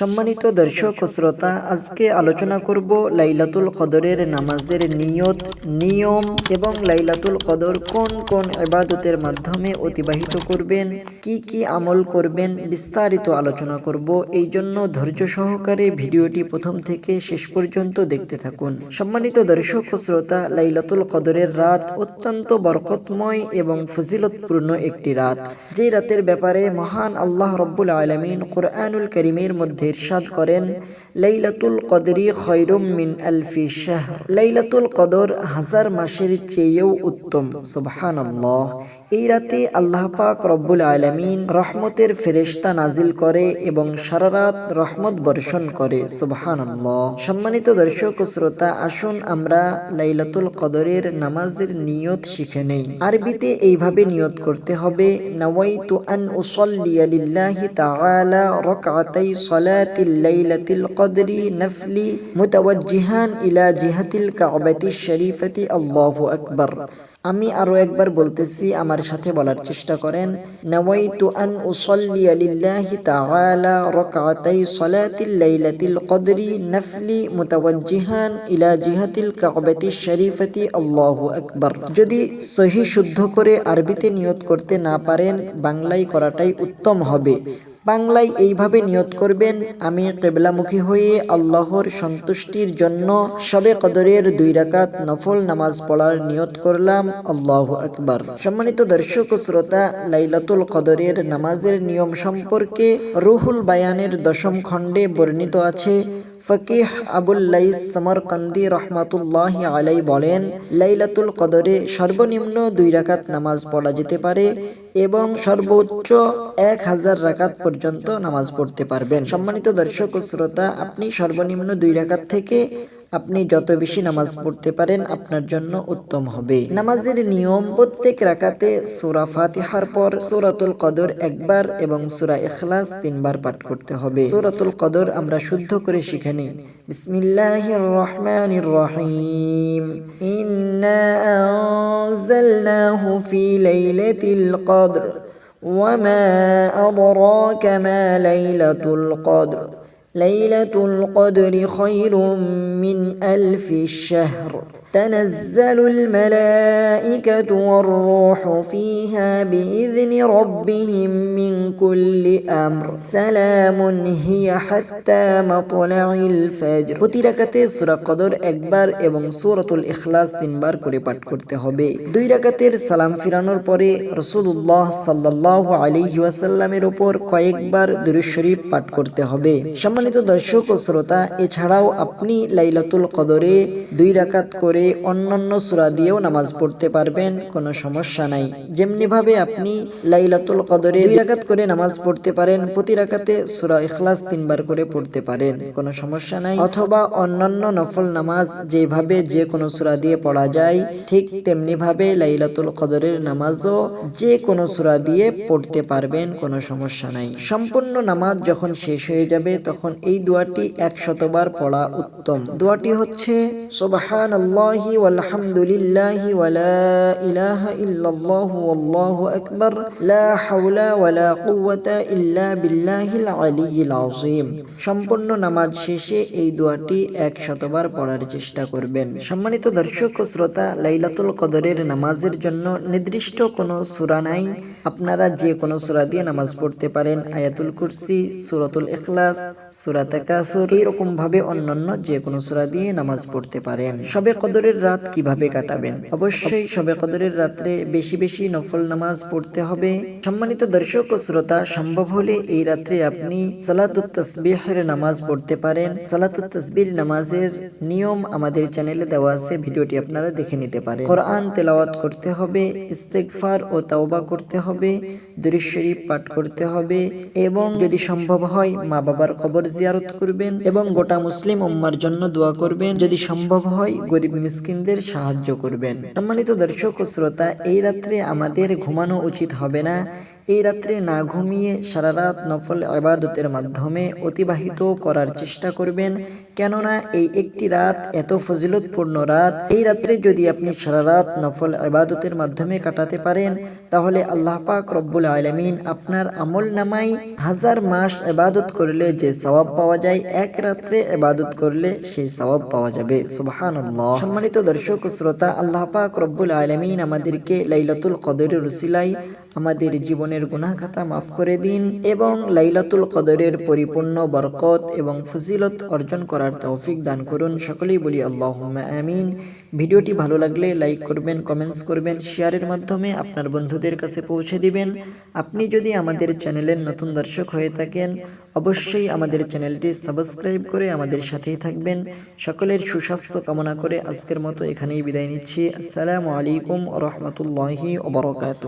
সম্মানিত দর্শক শ্রোতা, আজকে আলোচনা করব লাইলাতুল কদরের নামাজের নিয়ত, নিয়ম এবং লাইলাতুল কদর কোন কোন ইবাদতের মাধ্যমে অতিবাহিত করবেন, কি কি আমল করবেন, বিস্তারিত আলোচনা করব। এই জন্য ধৈর্য সহকারে ভিডিওটি প্রথম থেকে শেষ পর্যন্ত দেখতে থাকুন। সম্মানিত দর্শক শ্রোতা, লাইলাতুল কদরের রাত অত্যন্ত বরকতময় এবং ফজিলতপূর্ণ একটি রাত। যে রাতের ব্যাপারে মহান আল্লাহ রব্বুল আলমিন কোরআনুল করিমের মধ্যে ইরশাদ করেন, লাইলাতুল কদরি খৈরুম মিন আলফি শাহ লাইলাতুল কদর হাজার মাসের চেয়েও উত্তম, সুবহানাল্লাহ। এই রাতে আল্লাহ পাক রব্বুল আলমিন রহমতের ফেরেশতা নাজিল করে এবং সারা রাত রহমত বর্ষণ করে, সুবহানাল্লাহ। সম্মানিত দর্শক ও শ্রোতা, আসুন আমরা লাইলাতুল কদরের নামাজের নিয়ত শিখে নেই। আরবিতে এইভাবে নিয়ত করতে হবে, নাওয়াইতু আন উসাল্লিয়া লিল্লাহি তাআলা রাকআতাই সালাতিল লাইলাতিল কদরি নফলি মুতাওয়াজ্জিহান ইলা জিহাতিল কাবাতিশ শরীফাতি, আল্লাহু আকবার। আমি আরও একবার বলতেছি, আমার সাথে বলার চেষ্টা করেন। নাওয়াইতু আন উসাল্লিয়া লিল্লাহি তাআলা রাকআতাই সালাতিল লাইলাতিল কদরি নফলি মুতাওয়াজ্জিহান ইলা জিহাতিল কাবাতিশ শরীফাতি, আল্লাহু আকবার। যদি সহি শুদ্ধ করে আরবিতে নিয়ত করতে না পারেন, বাংলায় করাটাই উত্তম হবে। বাংলায় এইভাবে নিয়ত করবেন, আমি কেবলামুখী হয়ে আল্লাহর সন্তুষ্টির জন্য সবে কদরের দুই রাকাত নফল নামাজ পড়ার নিয়ত করলাম, আল্লাহ আকবার। সম্মানিত দর্শক শ্রোতা, লাইলাতুল কদরের নামাজের নিয়ম সম্পর্কে রুহুল বায়ানের দশম খণ্ডে বর্ণিত আছে ফকিহ আবুল্লাইস সমরকান্দি রহমাতুল্লাহ আলাই বলেন, লাইলাতুল কদরে সর্বনিম্ন দুই রাকাত নামাজ পড়া যেতে পারে এবং সর্বোচ্চ এক হাজার রাকাত পর্যন্ত নামাজ পড়তে পারবেন। সম্মানিত দর্শক ও শ্রোতা, আপনি সর্বনিম্ন দুই রাকাত থেকে আপনি যত বেশি নামাজ পড়তে পারেন, আপনার জন্য উত্তম হবে। নামাজের নিয়ম প্রত্যেক রাকাতে সুরা ফাতিহার পর সুরাতুল কদর একবার এবং সুরা এখলাস তিনবার পাঠ করতে হবে। সুরাতুল কদর আমরা শুদ্ধ করে শিখে নিই। বিসমিল্লাহির রহিম ইন্না আনজালনাহু ফি লাইলাতিল ليلة القدر خير من ألف الشهر. تنزل الملائكة والروح فيها بإذن ربهم من كل أمر سلام هي حتى مطلع الفجر প্রতি রাকাতে সূরা কদর একবার এবং সূরাতুল ইখলাস তিনবার করে পাঠ করতে হবে দুই রাকাতের সালাম ফিরানোর পরে রাসূলুল্লাহ সাল্লাল্লাহু আলাইহি ওয়াসাল্লামের উপর কয়েকবার দুরূদ শরীফ পাঠ করতে হবে সম্মানিত দর্শক ও শ্রোতা এছাড়াও আপনি লাইলাতুল কদরে দুই রাকাত করে অন্যান্য সূরা দিয়েও নামাজ পড়তে পারবেন, কোনো সমস্যা নাই। যেমনি ভাবে আপনি লাইলাতুল কদরে দুই রাকাত করে নামাজ পড়তে পারেন, প্রতি রাকাতে সূরা ইখলাস তিনবার করে পড়তে পারেন, কোনো সমস্যা নাই। অথবা অন্যান্য নফল নামাজ যেভাবে যে কোনো সূরা দিয়ে পড়া যায়, ঠিক তেমনি ভাবে লাইলাতুল কদরের নামাজও যে কোনো সূরা দিয়ে পড়তে পারবেন, কোনো সমস্যা নাই। সম্পূর্ণ নামাজ যখন শেষ হয়ে যাবে, তখন এই দোয়াটি একশতবার পড়া উত্তম। দোয়াটি হচ্ছে সুবহানাল্লাহি ওয়ালহামদুলিল্লাহি ওয়ালা ইলাহা ইল্লাল্লাহু ওয়াল্লাহু আকবার লা হাওলা ওয়ালা কুওয়াতা ইল্লা বিল্লাহিল আলিয়্যিল আযীম সম্পূর্ণ নামাজ শেষে এই দোয়াটি একশতবার পড়ার চেষ্টা করবেন। সম্মানিত দর্শক ও শ্রোতা, লাইলাতুল কদরের নামাজের জন্য নির্দিষ্ট কোনো সূরা নাই। আপনারা যে কোনো সূরা দিয়ে নামাজ পড়তে পারেন। আয়াতুল কুরসি, সূরাতুল ইখলাস, সূরা তাকাসুর এইরকম ভাবে অন্যান্য যে কোনো সূরা দিয়ে নামাজ পড়তে পারেন। সবে কদরের রাত কীভাবে কাটাবেন? অবশ্যই সবে কদরের রাত্রে বেশি বেশি নফল নামাজ পড়তে হবে। সম্মানিত দর্শক ও শ্রোতা, সম্ভব হলে এই রাত্রে আপনি সালাতুত তাসবিহের নামাজ পড়তে পারেন। সালাতুত তাসবির নামাজের নিয়ম আমাদের চ্যানেলে দেওয়া আছে, ভিডিওটি আপনারা দেখে নিতে পারেন। কোরআন তেলাওয়াত করতে হবে, ইস্তেগফার ও তাওবা করতে হবে। দুরূদ পাঠ করতে হবে এবং যদি সম্ভব হয় মা বাবার কবর জিয়ারত করবেন এবং গোটা মুসলিম উম্মার জন্য দোয়া করবেন। যদি সম্ভব হয় গরিব মিসকিনদের সাহায্য করবেন। সম্মানিত দর্শক ও শ্রোতা, এই রাত্রে আমাদের ঘুমানো উচিত হবে না। এই রাত্রে না ঘুমিয়ে সারা রাত নফল আবাদতের মাধ্যমে অতিবাহিত করার চেষ্টা করবেন। কেননা এই একটি রাত এত ফজিলতপূর্ণ রাত। এই রাত্রে যদি আপনি সারা রাত নফল আবাদতের মাধ্যমে কাটাতে পারেন, তাহলে আল্লাহ পাক রব্বুল আলমিন আপনার আমল নামাই হাজার মাস এবাদত করলে যে সওয়াব পাওয়া যায়, এক রাত্রে এবাদত করলে সেই সওয়াব পাওয়া যাবে। সুবহান সম্মানিত দর্শক শ্রোতা, আল্লাহ পাক রব্বুল আলমিন আমাদেরকে লাইলাতুল কদরের রুসিলাই আমাদের জীবনের গুনাহ খাতা মাফ করে দিন এবং লাইলাতুল কদরের পরিপূর্ণ বরকত এবং ফজিলত অর্জন করার তৌফিক দান করুন। সকলেই বলি আল্লাহ আমিন। ভিডিওটি ভালো লাগলে লাইক করবেন, কমেন্টস করবেন, শেয়ারের মাধ্যমে আপনার বন্ধুদের কাছে পৌঁছে দিবেন। আপনি যদি আমাদের চ্যানেলের নতুন দর্শক হয়ে থাকেন, অবশ্যই আমাদের চ্যানেলটি সাবস্ক্রাইব করে আমাদের সাথেই থাকবেন। সকলের সুস্বাস্থ্য কামনা করে আজকের মতো এখানেই বিদায় নিচ্ছি। আসসালামু আলাইকুম রহমতুল্লাহি ওবরকাত